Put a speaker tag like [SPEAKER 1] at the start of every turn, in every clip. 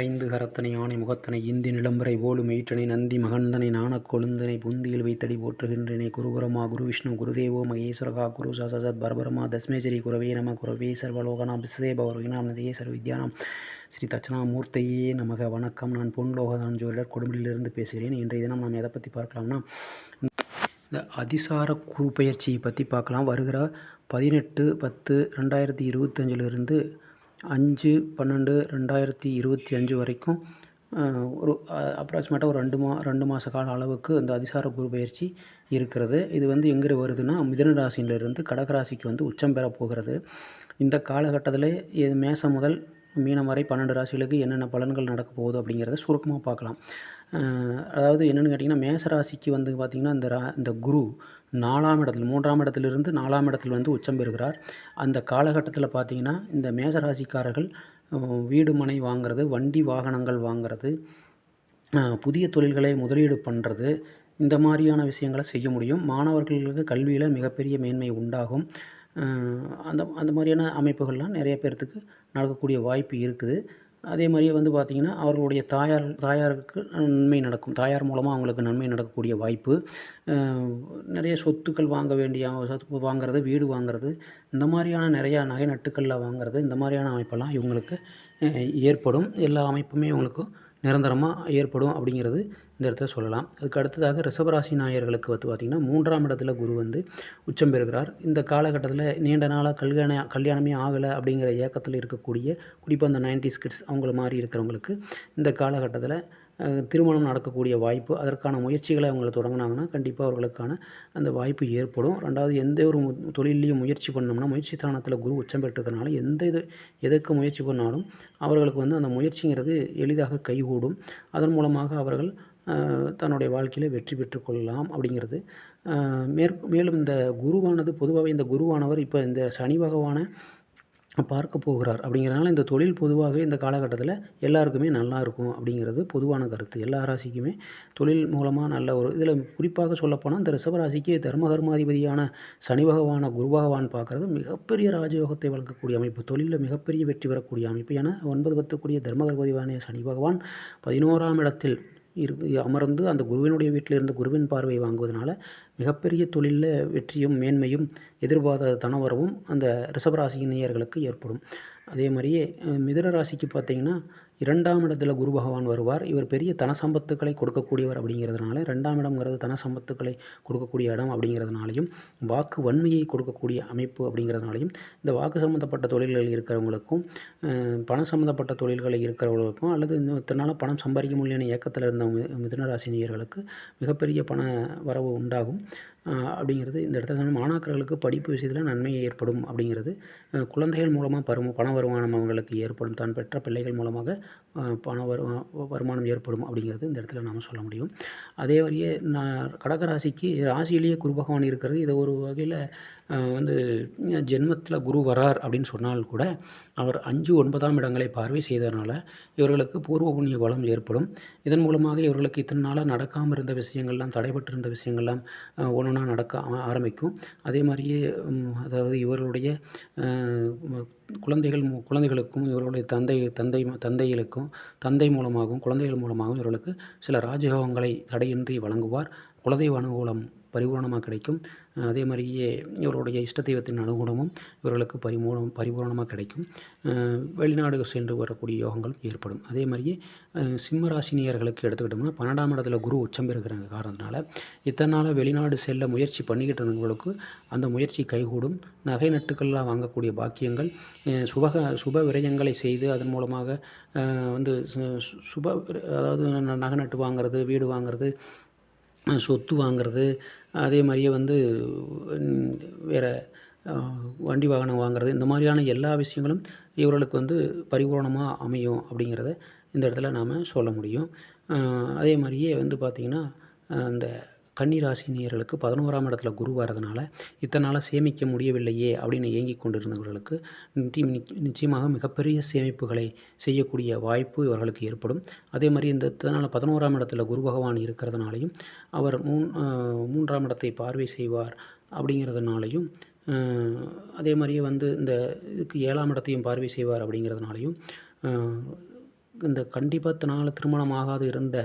[SPEAKER 1] ஐந்து கரத்தனை ஆணை முகத்தனை இந்தி நிலம்பரை போலும் ஈற்றனை நந்தி மகந்தனை நாணக் கொழுந்தனை புந்தியில் வைத்தடி போற்றுகின்றனை. குருபரமா குரு விஷ்ணு குருதேவோ மகேஸ்வரகா குரு சசசத் பரபரமா தஸ்மேஸ்வரி குரவே நம குரவே சர்வலோகனாம் விசேபவர்கினாம் நதியே சர்வவித்யானாம். ஸ்ரீ தட்சணாமூர்த்தையே நமக. வணக்கம். நான் பொன்லோகதான் ஜோதிடர் கொடும்பிலிருந்து பேசுகிறேன். இன்றைய தினம் நாம் எதை பற்றி பார்க்கலாம்னா இந்த அதிசார குரு பயிற்சியை பற்றி பார்க்கலாம். வருகிற பதினெட்டு பத்து ரெண்டாயிரத்தி இருபத்தஞ்சிலிருந்து அஞ்சு பன்னெண்டு ரெண்டாயிரத்தி இருபத்தி அஞ்சு வரைக்கும் ஒரு அப்ராக்சிமேட்டாக ஒரு ரெண்டு மா ரெண்டு மாத கால அளவுக்கு இந்த அதிசார குரு பயிற்சி இருக்கிறது. இது வந்து எங்கே வருதுன்னா மிதன ராசியிலிருந்து கடகராசிக்கு வந்து உச்சம் பெற போகிறது. இந்த காலகட்டத்தில் இது மேசம் முதல் மீனம் வரை பன்னெண்டு ராசிகளுக்கு என்னென்ன பலன்கள் நடக்க போகுது அப்படிங்கிறத சுருக்கமாக பார்க்கலாம். அதாவது என்னென்னு கேட்டிங்கன்னா மேச ராசிக்கு வந்து பார்த்திங்கன்னா இந்த ரா இந்த குரு நாலாம் இடத்துல மூன்றாம் இடத்துலேருந்து நாலாம் இடத்தில் வந்து உச்சம் பெறுகிறார். அந்த காலகட்டத்தில் பார்த்திங்கன்னா இந்த மேச ராசிக்காரர்கள் வீடு மனை வாங்கிறது வண்டி வாகனங்கள் வாங்கிறது புதிய தொழில்களை முதலீடு பண்ணுறது இந்த மாதிரியான விஷயங்களை செய்ய முடியும். மாணவர்களுக்கு கல்வியில் மிகப்பெரிய மேன்மை உண்டாகும். அந்த அந்த மாதிரியான அமைப்புகள்லாம் நிறைய பேர்த்துக்கு நடக்கக்கூடிய வாய்ப்பு இருக்குது. அதே மாதிரியே வந்து பார்த்திங்கன்னா அவர்களுடைய தாயார் தாயாருக்கு நன்மை நடக்கும். தாயார் மூலமாக அவங்களுக்கு நன்மை நடக்கக்கூடிய வாய்ப்பு. நிறைய சொத்துக்கள் வாங்க வேண்டிய சொத்து வாங்கிறது வீடு வாங்கிறது இந்த மாதிரியான நிறையா நகை நட்டுக்களில் வாங்கிறது இந்த மாதிரியான அமைப்பெல்லாம் இவங்களுக்கு ஏற்படும். எல்லா அமைப்புமே இவங்களுக்கு நிரந்தரமாக ஏற்படும் அப்படிங்கிறது இந்த இடத்துல சொல்லலாம். அதுக்கு அடுத்ததாக ரிஷபராசி நாயர்களுக்கு வந்து பார்த்திங்கன்னா மூன்றாம் இடத்துல குரு வந்து உச்சம் பெறுகிறார். இந்த காலகட்டத்தில் நீண்ட நாளாக கல்யாண கல்யாணமே ஆகலை அப்படிங்கிற ஏக்கத்தில் இருக்கக்கூடிய குறிப்பாக அந்த நைன்டி கிட்ஸ் அவங்கள மாதிரி இருக்கிறவங்களுக்கு இந்த காலகட்டத்தில் திருமணம் நடக்கக்கூடிய வாய்ப்பு அதற்கான முயற்சிகளை அவங்கள தொடங்கினாங்கன்னா கண்டிப்பாக அவர்களுக்கான அந்த வாய்ப்பு ஏற்படும். ரெண்டாவது எந்த ஒரு தொழிலையும் முயற்சி பண்ணோம்னா முயற்சி தானத்தில் குரு உச்சம் பெற்றுக்கிறதுனால எந்த இது எதற்கு முயற்சி பண்ணாலும் அவர்களுக்கு வந்து அந்த முயற்சிங்கிறது எளிதாக கைகூடும். அதன் மூலமாக அவர்கள் தன்னுடைய வாழ்க்கையில் வெற்றி பெற்றுக்கொள்ளலாம் அப்படிங்கிறது. மேற் மேலும் இந்த குருவானது பொதுவாகவே இந்த குருவானவர் இப்போ இந்த சனி பகவானை பார்க்க போகிறார். அப்படிங்கிறனால இந்த தொழில் பொதுவாகவே இந்த காலகட்டத்தில் எல்லாருக்குமே நல்லா இருக்கும் அப்படிங்கிறது பொதுவான கருத்து. எல்லா ராசிக்குமே தொழில் மூலமாக நல்ல ஒரு இதில் குறிப்பாக சொல்லப்போனால் இந்த ரிஷபராசிக்கு தர்மகர்மாதிபதியான சனி பகவான குரு பகவான் பார்க்குறது மிகப்பெரிய ராஜயோகத்தை வளர்க்கக்கூடிய அமைப்பு. தொழிலில் மிகப்பெரிய வெற்றி பெறக்கூடிய அமைப்பு. ஏன்னா ஒன்பது பத்துக்குரிய தர்மகர்மதிவான சனி பகவான் பதினோராம் இடத்தில் இரு அமர்ந்து அந்த குருவினுடைய வீட்டில் இருந்து குருவின் பார்வை வாங்குவதனால மிகப்பெரிய தொழிலில் வெற்றியும் மேன்மையும் எதிர்பாராத தனவரவும் அந்த ரிஷபராசியின் நேயர்களுக்கு ஏற்படும். அதே மாதிரியே மிதுன ராசிக்கு பார்த்திங்கன்னா இரண்டாம் இடத்துல குரு பகவான் வருவார். இவர் பெரிய தன சம்பத்துக்களை கொடுக்கக்கூடியவர் அப்படிங்கிறதுனால ரெண்டாம் இடம்ங்கிறது தன சம்பத்துக்களை கொடுக்கக்கூடிய இடம் அப்படிங்கிறதுனாலையும் வாக்கு வன்மையை கொடுக்கக்கூடிய அமைப்பு அப்படிங்கிறதுனாலையும் இந்த வாக்கு சம்மந்தப்பட்ட தொழில்கள் இருக்கிறவங்களுக்கும் பணம் சம்மந்தப்பட்ட தொழில்களை இருக்கிறவங்களுக்கும் அல்லது இத்தனால பணம் சம்பாதிக்க முடியல இயக்கத்தில் இருந்த மிதுனராசினியர்களுக்கு மிகப்பெரிய பண வரவு உண்டாகும். அப்படிங்கிறது இந்த இடத்துல மாணாக்கர்களுக்கு படிப்பு விஷயத்தில் நன்மை ஏற்படும் அப்படிங்கிறது குழந்தைகள் மூலமாக பரும பண வருமானம் அவங்களுக்கு ஏற்படும் தான் பெற்ற பிள்ளைகள் மூலமாக பண வரு வருமானம் ஏற்படும் அப்படிங்கிறது இந்த இடத்துல நாம் சொல்ல முடியும். அதே வழியே நான் கடகராசிக்கு ராசியிலேயே குரு பகவான் இருக்கிறது இதை ஒரு வகையில் வந்து ஜென்மத்தில் குரு வரார் அப்படின்னு சொன்னால் கூட அவர் அஞ்சு ஒன்பதாம் இடங்களை பார்வை செய்ததுனால இவர்களுக்கு பூர்வ புண்ணிய பலம் ஏற்படும். இதன் மூலமாக இவர்களுக்கு இத்தனை நாளாக நடக்காமல் இருந்த விஷயங்கள்லாம் தடைபட்டிருந்த விஷயங்கள்லாம் ஒன்று ஒன்றா நடக்க ஆரம்பிக்கும். அதே மாதிரியே அதாவது இவர்களுடைய குழந்தைகள் குழந்தைகளுக்கும் இவர்களுடைய தந்தை தந்தை தந்தைகளுக்கும் தந்தை மூலமாகவும் குழந்தைகள் மூலமாகவும் இவர்களுக்கு சில ராஜயோகங்களை தடையின்றி வழங்குவார். குலதெய்வ அனுகூலம் பரிபூர்ணமாக கிடைக்கும். அதே மாதிரியே இவருடைய இஷ்ட தெய்வத்தின் அனுகூலமும் இவர்களுக்கு பரிமூலம் பரிபூர்ணமாக கிடைக்கும். வெளிநாடு சென்று வரக்கூடிய யோகங்கள் ஏற்படும். அதே மாதிரியே சிம்ம ராசினியர்களுக்கு எடுத்துக்கிட்டோம்னா பன்னெண்டாம் இடத்துல குரு உச்சம் பெறுகிற காரணத்தினால இத்தனை நாளாக வெளிநாடு செல்ல முயற்சி பண்ணிக்கிட்டு இருந்தவங்களுக்கு அந்த முயற்சி கைகூடும். நகை நட்டுக்கள்லாம் வாங்கக்கூடிய பாக்கியங்கள் சுபக சுப விரயங்களை செய்து அதன் மூலமாக வந்து சுப அதாவது நகை நட்டு வாங்கிறது வீடு வாங்கிறது சொத்து வாங்கிறது அதே மாதிரியே வந்து வேறு வண்டி வாகனம் வாங்கிறது இந்த மாதிரியான எல்லா விஷயங்களும் இவர்களுக்கு வந்து பரிபூரணமாக அமையும் அப்படிங்கிறத இந்த இடத்துல நாம் சொல்ல முடியும். அதே மாதிரியே வந்து பார்த்திங்கன்னா அந்த கன்னிராசினியர்களுக்கு பதினோராம் இடத்துல குரு வரதுனால இத்தனை நாளாக சேமிக்க முடியவில்லையே அப்படின்னு ஏங்கி கொண்டிருந்தவர்களுக்கு நிச்சயமாக மிகப்பெரிய சேமிப்புகளை செய்யக்கூடிய வாய்ப்பு இவர்களுக்கு ஏற்படும். அதே மாதிரி இந்த இத்தனால் பதினோராம் இடத்துல குரு பகவான் இருக்கிறதுனாலையும் அவர் மூன் மூன்றாம் இடத்தை பார்வை செய்வார் அப்படிங்கிறதுனாலையும் அதே மாதிரியே வந்து இந்த இதுக்கு ஏழாம் இடத்தையும் பார்வை செய்வார் அப்படிங்கிறதுனாலையும் இந்த கண்டிப்பாக தனால் திருமணம் ஆகாது இருந்த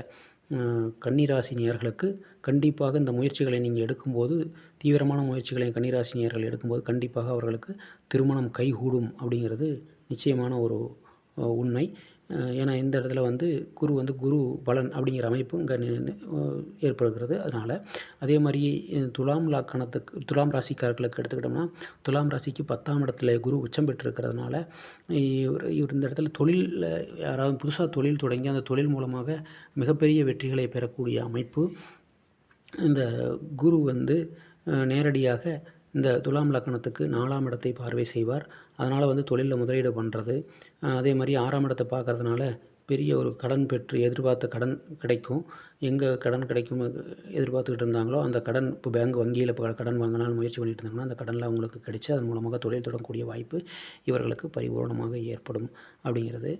[SPEAKER 1] கன்னிராசி நேயர்களுக்கு கண்டிப்பாக இந்த முயற்சிகளை நீங்கள் எடுக்கும்போது தீவிரமான முயற்சிகளை கன்னிராசி நேயர்கள் எடுக்கும்போது கண்டிப்பாக அவர்களுக்கு திருமணம் கைகூடும் அப்படிங்கிறது நிச்சயமான ஒரு உண்மை. ஏன்னா இந்த இடத்துல வந்து குரு வந்து குரு பலன் அப்படிங்கிற அமைப்பு இங்கே ஏற்படுகிறது. அதனால் அதே மாதிரி துலாம் லாக்கணத்துக்கு துலாம் ராசிக்காரர்களுக்கு எடுத்துக்கிட்டோம்னா துலாம் ராசிக்கு பத்தாம் இடத்துல குரு உச்சம் பெற்றிருக்கிறதுனால இவர் இவர் இந்த இடத்துல தொழிலில் யாராவது புதுசாக தொழில் தொடங்கி அந்த தொழில் மூலமாக மிகப்பெரிய வெற்றிகளை பெறக்கூடிய அமைப்பு. இந்த குரு வந்து நேரடியாக இந்த துலாம் லக்கணத்துக்கு நாலாம் இடத்தை பார்வை செய்வார். அதனால் வந்து தொழிலில் முதலீடு பண்ணுறது அதே மாதிரி ஆறாம் இடத்தை பார்க்கறதுனால பெரிய ஒரு கடன் பெற்று எதிர்பார்த்த கடன் கிடைக்கும். எங்கே கடன் கிடைக்கும் எதிர்பார்த்துக்கிட்டு இருந்தாங்களோ அந்த கடன் இப்போ பேங்க் வங்கியில் இப்போ கடன் வாங்கினாலும் முயற்சி பண்ணிட்டு இருந்தாங்கன்னா அந்த கடனில் அவங்களுக்கு கிடைச்சி அதன் மூலமாக தொழில் தொடங்கக்கூடிய வாய்ப்பு இவர்களுக்கு பரிபூர்ணமாக ஏற்படும் அப்படிங்கிறது.